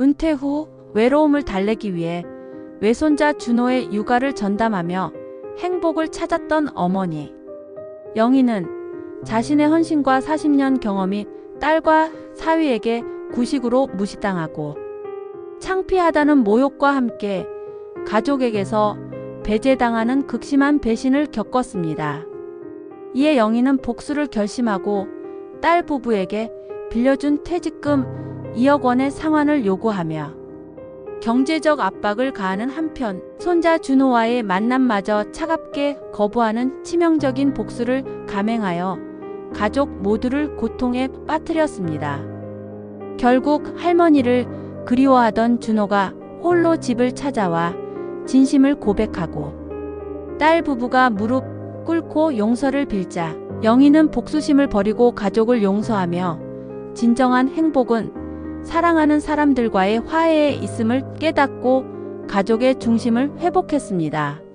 은퇴 후 외로움을 달래기 위해 외손자 준호의 육아를 전담하며 행복을 찾았던 어머니. 영희는 자신의 헌신과 40년 경험이 딸과 사위에게 구식으로 무시당하고 창피하다는 모욕과 함께 가족에게서 배제당하는 극심한 배신을 겪었습니다. 이에 영희는 복수를 결심하고 딸 부부에게 빌려준 퇴직금 2억 원의 상환을 요구하며 경제적 압박을 가하는 한편 손자 준호와의 만남마저 차갑게 거부하는 치명적인 복수를 감행하여 가족 모두를 고통에 빠뜨렸습니다. 결국 할머니를 그리워하던 준호가 홀로 집을 찾아와 진심을 고백하고 딸 부부가 무릎 꿇고 용서를 빌자 영희는 복수심을 버리고 가족을 용서하며 진정한 행복은 사랑하는 사람들과의 화해에 있음을 깨닫고 가족의 중심을 회복했습니다.